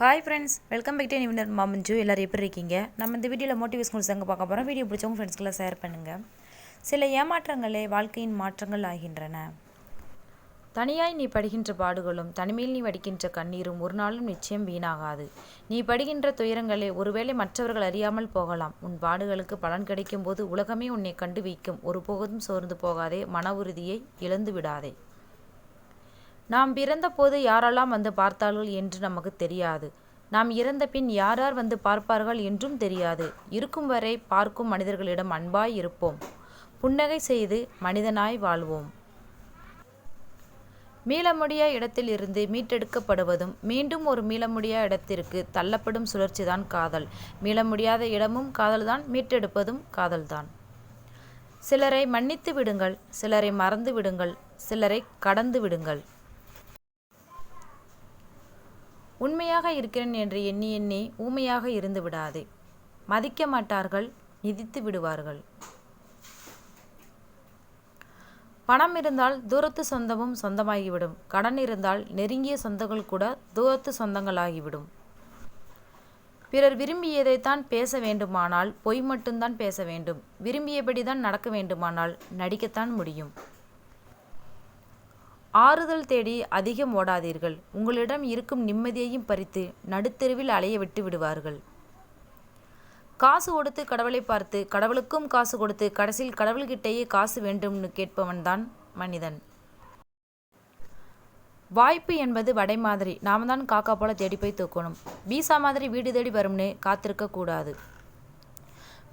Hi friends welcome back to நிவினர் மாமஞ்சு எல்லோரும் எப்படி இருக்கீங்க? நம்ம இந்த வீடியோவில் மோட்டிவேஷன் தாங்க பார்க்க போகிறோம் வீடியோ பிடிச்சவங்க ஃப்ரெண்ட்ஸ்க்கெல்லாம் ஷேர் பண்ணுங்கள் சில ஏமாற்றங்களே வாழ்க்கையின் மாற்றங்கள் ஆகின்றன. தனியாய் நீ படுகின்ற பாடுகளும் தனிமையில் நீ வடிக்கின்ற கண்ணீரும் ஒரு நாளும் நிச்சயம் வீணாகாது. நீ படுகின்ற துயரங்களே ஒருவேளை மற்றவர்கள் அறியாமல் போகலாம். உன் பாடுகளுக்கு பலன் கிடைக்கும் போது உலகமே உன்னை கண்டு வைக்கும் ஒருபோதும் சோர்ந்து போகாதே மன உறுதியை இழந்து விடாதே நாம் பிறந்தபோது யாரெல்லாம் வந்து பார்த்தார்கள் என்று நமக்கு தெரியாது. நாம் இறந்த பின் யார் யார் வந்து பார்ப்பார்கள் என்றும் தெரியாது. இருக்கும் வரை பார்க்கும் மனிதர்களிடம் அன்பாய் இருப்போம். புன்னகை செய்து மனிதனாய் வாழ்வோம். மீளமுடியா இடத்தில் இருந்து மீட்டெடுக்கப்படுவதும் மீண்டும் ஒரு மீளமுடியா இடத்திற்கு தள்ளப்படும் சுழற்சிதான் காதல். மீள முடியாத இடமும் காதல்தான் மீட்டெடுப்பதும் காதல்தான். சிலரை மன்னித்து விடுங்கள் சிலரை மறந்து விடுங்கள் சிலரை கடந்து விடுங்கள். உண்மையாக இருக்கிறேன் என்று எண்ணி எண்ணி ஊமையாக இருந்து விடாதே. மதிக்க மாட்டார்கள் நிதித்து விடுவார்கள். பணம் இருந்தால் தூரத்து சொந்தமும் சொந்தமாகிவிடும். கடன் இருந்தால் நெருங்கிய சொந்தங்கள் கூட தூரத்து சொந்தங்களாகிவிடும். பிறர் விரும்பியதைத்தான் பேச வேண்டுமானால் பொய் மட்டும்தான் பேச வேண்டும். விரும்பியபடிதான் நடக்க வேண்டுமானால் நடிக்கத்தான் முடியும். ஆறுதல் தேடி அதிகம் ஓடாதீர்கள். உங்களிடம் இருக்கும் நிம்மதியையும் பறித்து நடுத்தெருவில் அலைய விட்டு விடுவார்கள். காசு கொடுத்து கடவுளை பார்த்து கடவுளுக்கும் காசு கொடுத்து கடைசியில் கடவுள்கிட்டேயே காசு வேண்டும்னு கேட்பவன்தான் மனிதன். வாய்ப்பு என்பது வடை மாதிரி. நாம தான் காக்கா போல தேடி போய் தூக்கணும். பீசா மாதிரி வீடு தேடி வரும்னு காத்திருக்க கூடாது.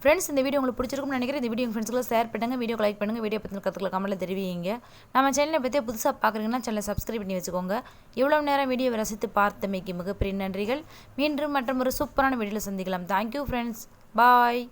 ஃப்ரெண்ட்ஸ் இந்த வீடியோ உங்களுக்கு பிடிச்சிருக்கும்னு நினைக்கிறேன். இந்த வீடியோ ஃப்ரெண்ட்ஸ்க்குள்ள ஷேர் பண்ணுங்கள் வீடியோ லைக் பண்ணுங்கள் வீடியோ பற்றி கற்றுக்கல கமெண்ட்டில் தெரிவிங்க. நம்ம சேனலை பற்றி புதுசாக பார்க்குறீங்கன்னா சேனலை சப்ஸ்கிரைப் பண்ணி வச்சுக்கோங்க. இவ்வளோ நேரம் வீடியோவை ரசித்து பார்த்தமைக்கு மிகப்பெரிய நன்றிகள். மீண்டும் மற்றும் ஒரு சூப்பரான வீடியோவில் சந்திக்கலாம். Thank you friends bye